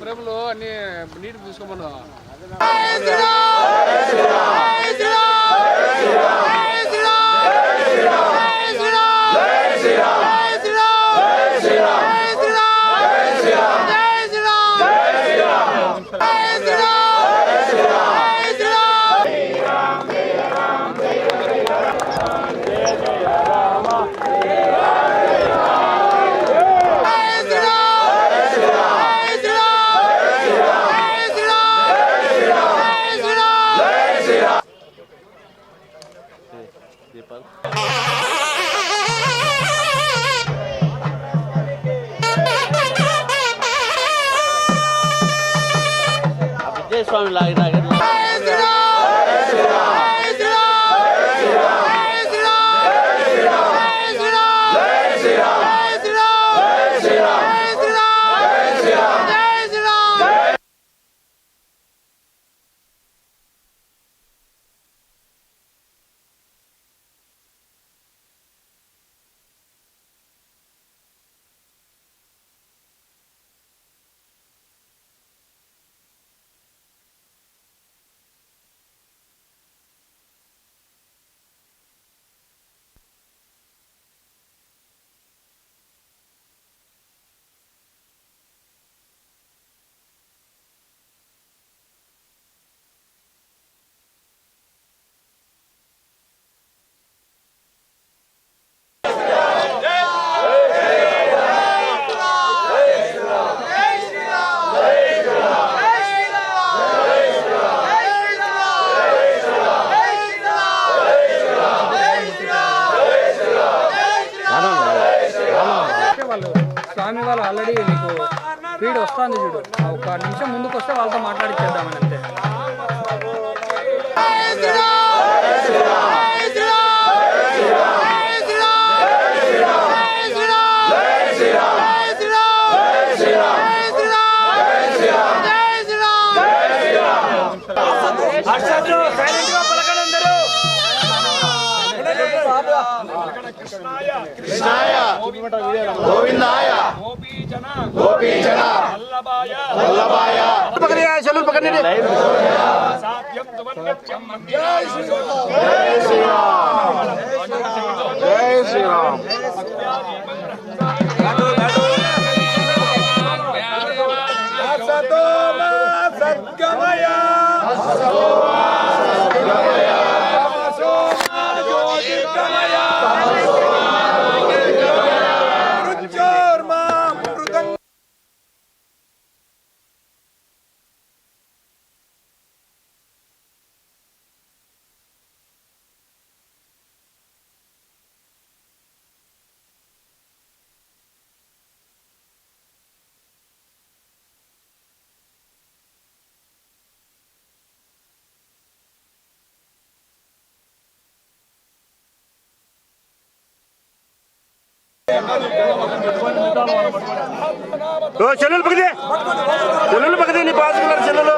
ప్రేమలో అన్ని నీటి తీసుకోమన్నా లేడు ఒక నిమిషం ముందుకు వస్తే వాళ్ళతో మాట్లాడిచ్చేద్దామని అంతే. కృష్ణాయ గోవిందాయ. గోపీజన వల్లభాయ చెల్లు పక్కన జై శ్రీరామ్ చెల్లెలు పక్కదే. చెల్లెలు పక్కదే నీ పాస్ చెల్లెలు.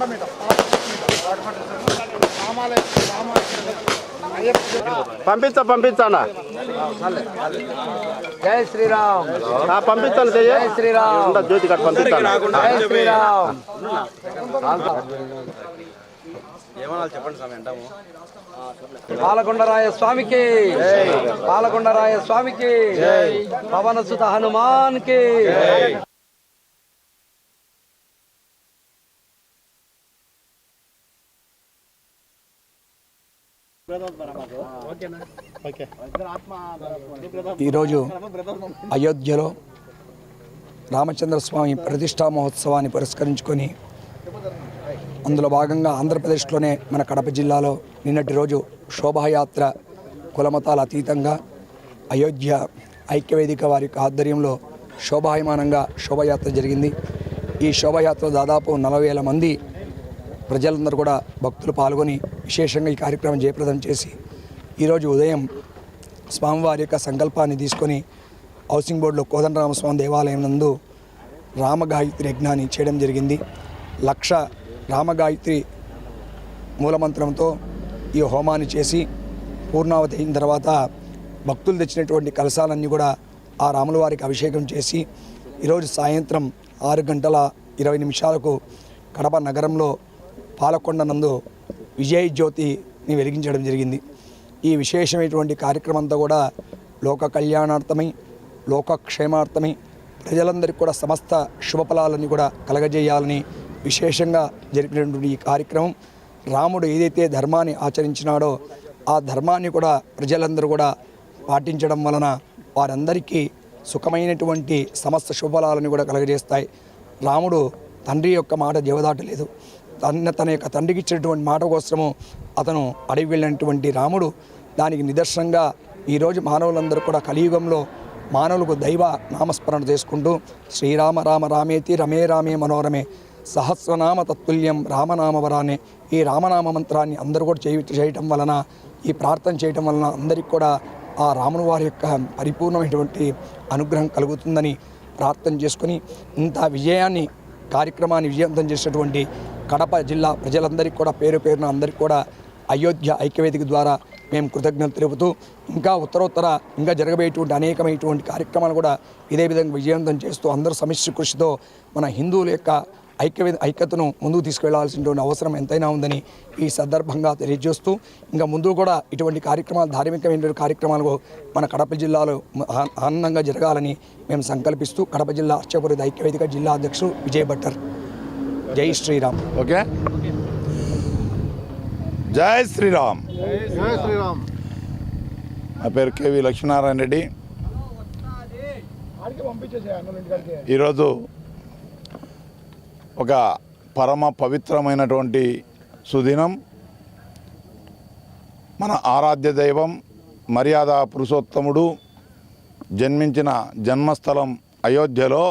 పాలకొండ మీద. పంపించా పంపించానా జై శ్రీరామ్. ఆ, పంపించాను చెయ్యి జై శ్రీరామ్. జ్యోతి కట్ పంపించాను జై శ్రీరామ్. పాలకొండరాయ స్వామికి పాలకొండరాయ స్వామికి పవన సుత ఈరోజు అయోధ్యలో రామచంద్రస్వామి ప్రతిష్టా మహోత్సవాన్ని పురస్కరించుకొని అందులో భాగంగా ఆంధ్రప్రదేశ్లోనే మన కడప జిల్లాలో నిన్నటి రోజు శోభాయాత్ర కులమతాల అతీతంగా అయోధ్య ఐక్యవేదిక వారి యొక్క ఆధ్వర్యంలో శోభాయమానంగా శోభాయాత్ర జరిగింది. ఈ శోభాయాత్ర దాదాపు నలభై వేల మంది ప్రజలందరూ కూడా భక్తులు పాల్గొని విశేషంగా ఈ కార్యక్రమం జయప్రదం చేసి ఈరోజు ఉదయం స్వామివారి యొక్క సంకల్పాన్ని తీసుకొని హౌసింగ్ బోర్డులో కోదండరామస్వామి దేవాలయం నందు రామగాయత్రి యజ్ఞాన్ని చేయడం జరిగింది. లక్ష రామగాయత్రి మూలమంత్రంతో ఈ హోమాన్ని చేసి పూర్ణావతి అయిన తర్వాత భక్తులు తెచ్చినటువంటి కలశాలన్నీ కూడా ఆ రాముల వారికి అభిషేకం చేసి ఈరోజు సాయంత్రం ఆరు గంటల ఇరవై నిమిషాలకు కడప నగరంలో పాలకొండ నందు విజయ జ్యోతిని వెలిగించడం జరిగింది. ఈ విశేషమైనటువంటి కార్యక్రమం అంతా కూడా లోక కళ్యాణార్థమై లోకక్షేమార్థమై ప్రజలందరికీ కూడా సమస్త శుభఫలాలని కూడా కలగజేయాలని విశేషంగా జరిపినటువంటి ఈ కార్యక్రమం. రాముడు ఏదైతే ధర్మాన్ని ఆచరించినాడో ఆ ధర్మాన్ని కూడా ప్రజలందరూ కూడా పాటించడం వలన వారందరికీ సుఖమైనటువంటి సమస్త శుభఫలాలను కూడా కలగజేస్తాయి. రాముడు తండ్రి యొక్క మాట జవదాటలేదు తన తన యొక్క తండ్రికి ఇచ్చినటువంటి మాట కోసము అతను అడవి వెళ్ళినటువంటి రాముడు దానికి నిదర్శనంగా ఈరోజు మానవులందరూ కూడా కలియుగంలో మానవులకు దైవ నామస్మరణ చేసుకుంటూ శ్రీరామ రామ రామేతి రమే రామే మనోరమే సహస్రనామ తత్తుల్యం రామనామవరానే ఈ రామనామ మంత్రాన్ని అందరూ కూడా చేయ చేయటం వలన ఈ ప్రార్థన చేయటం వలన అందరికీ కూడా ఆ రాముని వారి యొక్క పరిపూర్ణమైనటువంటి అనుగ్రహం కలుగుతుందని ప్రార్థన చేసుకుని ఇంత విజయాన్ని కార్యక్రమాన్ని విజయవంతం చేసినటువంటి కడప జిల్లా ప్రజలందరికీ కూడా పేరు పేరున అందరికీ కూడా అయోధ్య ఐక్యవేదిక ద్వారా మేము కృతజ్ఞతలు తెలుపుతూ ఇంకా ఉత్తరోత్తర ఇంకా జరగబోయేటువంటి అనేకమైనటువంటి కార్యక్రమాలు కూడా ఇదే విధంగా విజయవంతం చేస్తూ అందరూ సమిష్టి కృషితో మన హిందువుల యొక్క ఐక్యవే ఐక్యతను ముందుకు తీసుకెళ్ళాల్సినటువంటి అవసరం ఎంతైనా ఉందని ఈ సందర్భంగా తెలియజేస్తూ ఇంకా ముందు కూడా ఇటువంటి కార్యక్రమాలు ధార్మికమైన కార్యక్రమాలు మన కడప జిల్లాలో ఆనందంగా జరగాలని మేము సంకల్పిస్తూ కడప జిల్లా అర్చపురి ఐక్యవేదిక జిల్లా అధ్యక్షుడు విజయ్ భట్టర్. జై శ్రీరామ్. ఓకే? జై శ్రీరామ్. నా పేరు కేవి లక్ష్మీనారాయణ రెడ్డి. ఈరోజు ఒక పరమ పవిత్రమైనటువంటి సుదినం. మన ఆరాధ్య దైవం మర్యాద పురుషోత్తముడు జన్మించిన జన్మస్థలం అయోధ్యలో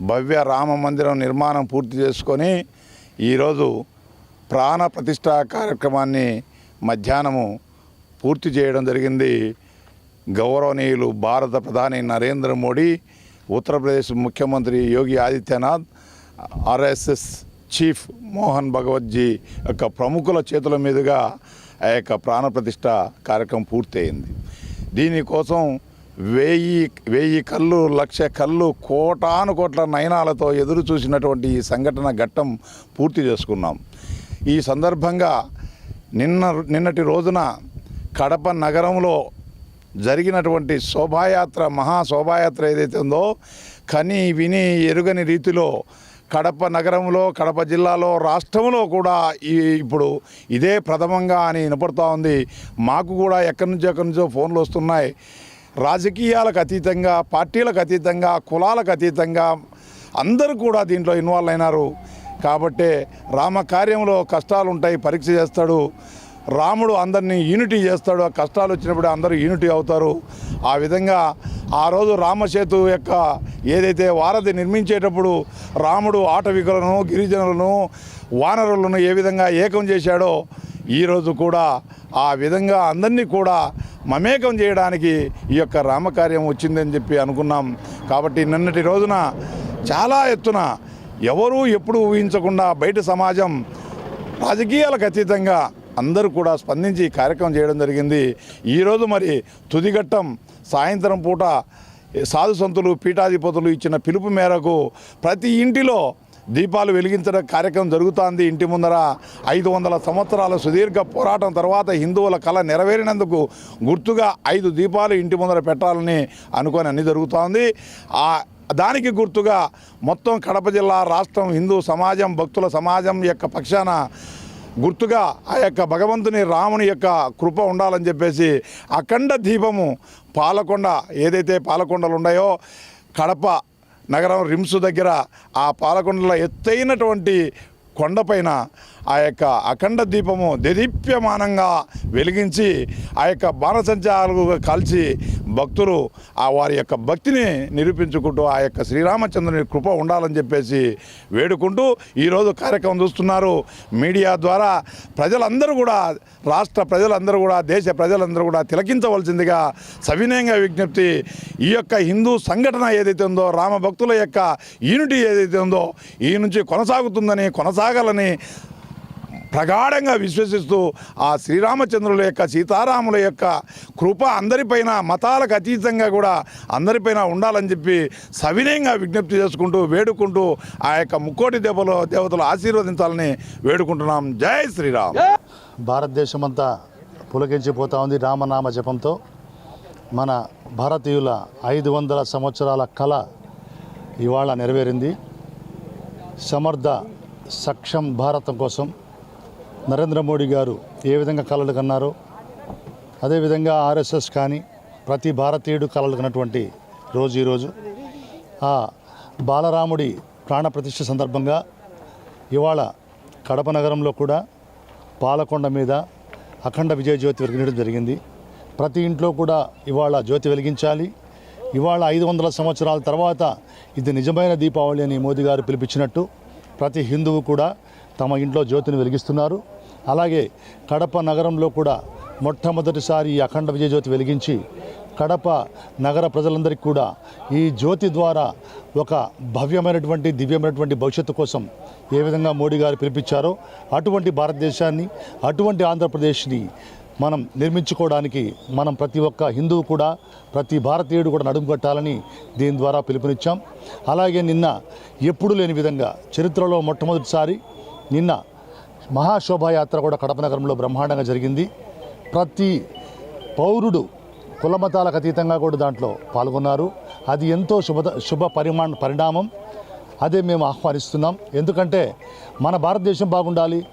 భవ్య రామ మందిరం నిర్మాణం పూర్తి చేసుకొని ఈరోజు ప్రాణ ప్రతిష్ట కార్యక్రమాన్ని మధ్యాహ్నము పూర్తి చేయడం జరిగింది. గౌరవనీయులు భారత ప్రధాని నరేంద్ర మోడీ ఉత్తరప్రదేశ్ ముఖ్యమంత్రి యోగి ఆదిత్యనాథ్ ఆర్ఎస్ఎస్ చీఫ్ మోహన్ భగవత్జీ యొక్క ప్రముఖుల చేతుల మీదుగా ఆ యొక్క ప్రాణప్రతిష్ఠ కార్యక్రమం పూర్తయింది. దీనికోసం వెయ్యి వెయ్యి కళ్ళు లక్ష కళ్ళు కోటాను కోట్ల నయనాలతో ఎదురు చూసినటువంటి ఈ సంఘటన ఘట్టం పూర్తి చేసుకున్నాం. ఈ సందర్భంగా నిన్న నిన్నటి రోజున కడప నగరంలో జరిగినటువంటి శోభాయాత్ర మహా శోభాయాత్ర ఏదైతే ఉందో కని విని ఎరుగని రీతిలో కడప నగరంలో కడప జిల్లాలో రాష్ట్రంలో కూడా ఈ ఇప్పుడు ఇదే ప్రథమంగా అని వినపడుతూ ఉంది. మాకు కూడా ఎక్కడి నుంచో ఎక్కడి నుంచో ఫోన్లు వస్తున్నాయి. రాజకీయాలకు అతీతంగా పార్టీలకు అతీతంగా కులాలకు అతీతంగా అందరూ కూడా దీంట్లో ఇన్వాల్వ్ అయినారు. కాబట్టే రామ కార్యంలో కష్టాలు ఉంటాయి పరీక్ష చేస్తాడు. రాముడు అందరినీ యూనిటీ చేస్తాడు. ఆ కష్టాలు వచ్చినప్పుడు అందరూ యూనిటీ అవుతారు. ఆ విధంగా ఆ రోజు రామసేతు యొక్క ఏదైతే వారధి నిర్మించేటప్పుడు రాముడు ఆటవికులను గిరిజనులను వానరులను ఏ విధంగా ఏకం చేశాడో ఈరోజు కూడా ఆ విధంగా అందరినీ కూడా మమేకం చేయడానికి ఈ యొక్క రామకార్యం వచ్చిందని చెప్పి అనుకున్నాం. కాబట్టి నిన్నటి రోజున చాలా ఎత్తున ఎవరూ ఎప్పుడు ఊహించకుండా బయట సమాజం రాజకీయాలకు అతీతంగా అందరూ కూడా స్పందించి కార్యక్రమం చేయడం జరిగింది. ఈరోజు మరి తుదిఘట్టం సాయంత్రం పూట సాధు సంతులు పీఠాధిపతులు ఇచ్చిన పిలుపు మేరకు ప్రతి ఇంటిలో దీపాలు వెలిగించడం కార్యక్రమం జరుగుతోంది. ఇంటి ముందర ఐదు వందల సంవత్సరాల సుదీర్ఘ పోరాటం తర్వాత హిందువుల కళ నెరవేరినందుకు గుర్తుగా ఐదు దీపాలు ఇంటి ముందర పెట్టాలని అనుకొని అన్ని జరుగుతోంది. ఆ దానికి గుర్తుగా మొత్తం కడప జిల్లా రాష్ట్రం హిందూ సమాజం భక్తుల సమాజం యొక్క పక్షాన గుర్తుగా ఆ యొక్క భగవంతుని రాముని యొక్క కృప ఉండాలని చెప్పేసి అఖండ దీపము పాలకొండ ఏదైతే పాలకొండలు ఉన్నాయో కడప నగరం రిమ్స్ దగ్గర ఆ పాలకొండలో ఎత్తైనటువంటి కొండపైన ఆ యొక్క అఖండ దీపము దేదీప్యమానంగా వెలిగించి ఆ యొక్క బాణసంచాలు కాల్చి భక్తులు ఆ వారి యొక్క భక్తిని నిరూపించుకుంటూ ఆ యొక్క శ్రీరామచంద్రుని కృప ఉండాలని చెప్పేసి వేడుకుంటూ ఈరోజు కార్యక్రమం చూస్తున్నారు. మీడియా ద్వారా ప్రజలందరూ కూడా రాష్ట్ర ప్రజలందరూ కూడా దేశ ప్రజలందరూ కూడా తిలకించవలసిందిగా సవినయంగా విజ్ఞప్తి ఈ యొక్క హిందూ సంఘటన ఏదైతే ఉందో రామ భక్తుల యొక్క యూనిటీ ఏదైతే ఉందో ఈ నుంచి కొనసాగుతుందని కొనసాగాలని ప్రగాఢంగా విశ్వసిస్తూ ఆ శ్రీరామచంద్రుల యొక్క సీతారాముల యొక్క కృప అందరిపైన మతాలకు అతీతంగా కూడా అందరిపైన ఉండాలని చెప్పి సవినయంగా విజ్ఞప్తి చేసుకుంటూ వేడుకుంటూ ఆ యొక్క ముక్కోటి దేవలో దేవతలు ఆశీర్వదించాలని వేడుకుంటున్నాం. జై శ్రీరామ్. భారతదేశమంతా పులకించిపోతా ఉంది రామనామ జపంతో. మన భారతీయుల ఐదు వందల సంవత్సరాల కళ ఇవాళ నెరవేరింది. సమర్థ సక్షం భారతం కోసం నరేంద్ర మోడీ గారు ఏ విధంగా కలలు కన్నారో అదేవిధంగా ఆర్ఎస్ఎస్ కానీ ప్రతి భారతీయుడు కలలు కన్నటువంటి రోజు ఈరోజు. ఆ బాలరాముడి ప్రాణప్రతిష్ఠ సందర్భంగా ఇవాళ కడప నగరంలో కూడా పాలకొండ మీద అఖండ విజయ జ్యోతి వెలిగించడం జరిగింది. ప్రతి ఇంట్లో కూడా ఇవాళ జ్యోతి వెలిగించాలి. ఇవాళ ఐదు వందల సంవత్సరాల తర్వాత ఇది నిజమైన దీపావళి అని మోదీ గారు పిలిపించినట్టు ప్రతి హిందువు కూడా తమ ఇంట్లో జ్యోతిని వెలిగిస్తున్నారు. అలాగే కడప నగరంలో కూడా మొట్టమొదటిసారి ఈ అఖండ విజయజ్యోతి వెలిగించి కడప నగర ప్రజలందరికీ కూడా ఈ జ్యోతి ద్వారా ఒక భవ్యమైనటువంటి దివ్యమైనటువంటి భవిష్యత్తు కోసం ఏ విధంగా మోడీ గారు పిలిపించారో అటువంటి భారతదేశాన్ని అటువంటి ఆంధ్రప్రదేశ్ని మనం నిర్మించుకోవడానికి మనం ప్రతి ఒక్క హిందువు కూడా ప్రతి భారతీయుడు కూడా నడుము కట్టాలని దీని ద్వారా పిలుపునిచ్చాం. అలాగే నిన్న ఎప్పుడూ లేని విధంగా చరిత్రలో మొట్టమొదటిసారి నిన్న మహాశోభాయాత్ర కూడా కడప నగరంలో బ్రహ్మాండంగా జరిగింది. ప్రతి పౌరుడు కులమతాలకు అతీతంగా కూడా దాంట్లో పాల్గొన్నారు. అది ఎంతో శుభ శుభ పరిమాణ పరిణామం. అదే మేము ఆహ్వానిస్తున్నాం. ఎందుకంటే మన భారతదేశం బాగుండాలి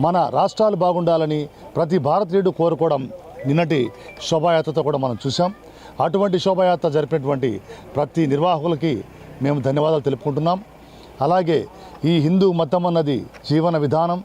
మన రాష్ట్రాలు బాగుండాలని ప్రతి భారతీయుడు కోరుకోవడం నిన్నటి శోభాయాత్రతో కూడా మనం చూసాం అటువంటి శోభాయాత్ర జరిపినటువంటి ప్రతి నిర్వాహకులకి మేము ధన్యవాదాలు తెలుపుకుంటున్నాం. అలాగే ఈ హిందూ మతం అన్నది జీవన విధానం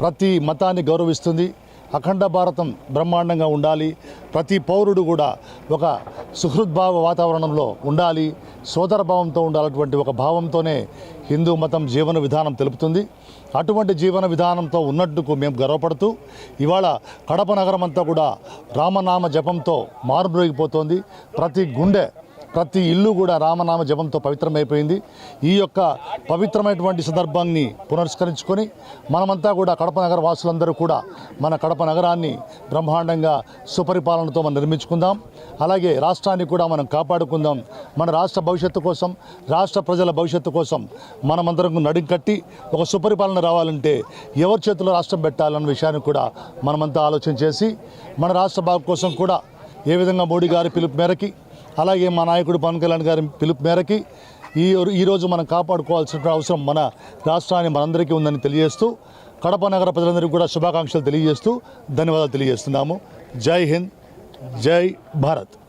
ప్రతి మతాన్ని గౌరవిస్తుంది. అఖండ భారతం బ్రహ్మాండంగా ఉండాలి. ప్రతి పౌరుడు కూడా ఒక సుహృద్భావ వాతావరణంలో ఉండాలి. సోదరభావంతో ఉండాలటువంటి ఒక భావంతోనే హిందూ మతం జీవన విధానం తెలుపుతుంది. అటువంటి జీవన విధానంతో ఉన్నట్టుకు మేము గర్వపడుతూ ఇవాళ కడప నగరం అంతా కూడా రామనామ జపంతో మారుమ్రోగిపోతోంది. ప్రతి గుండె ప్రతి ఇల్లు కూడా రామనామ జపంతో పవిత్రమైపోయింది. ఈ యొక్క పవిత్రమైనటువంటి సందర్భాన్ని పునరుస్కరించుకొని మనమంతా కూడా కడప నగర వాసులందరూ కూడా మన కడప నగరాన్ని బ్రహ్మాండంగా సుపరిపాలనతో మనం నిర్మించుకుందాం. అలాగే రాష్ట్రాన్ని కూడా మనం కాపాడుకుందాం. మన రాష్ట్ర భవిష్యత్తు కోసం రాష్ట్ర ప్రజల భవిష్యత్తు కోసం మనమందరం నడుం కట్టి ఒక సుపరిపాలన రావాలంటే ఎవరి చేతిలో రాష్ట్రం పెట్టాలన్న విషయాన్ని కూడా మనమంతా ఆలోచన చేసి మన రాష్ట్ర బాగు కోసం కూడా ఏ విధంగా మోడీ గారి పిలుపు మేరకి అలాగే మా నాయకుడు పవన్ కళ్యాణ్ గారి పిలుపు మేరకి ఈ ఈరోజు మనం కాపాడుకోవాల్సిన అవసరం మన రాష్ట్రాన్ని మనందరికీ ఉందని తెలియజేస్తూ కడప నగర ప్రజలందరికీ కూడా శుభాకాంక్షలు తెలియజేస్తూ ధన్యవాదాలు తెలియజేస్తున్నాము. జై హింద్ జై భారత్.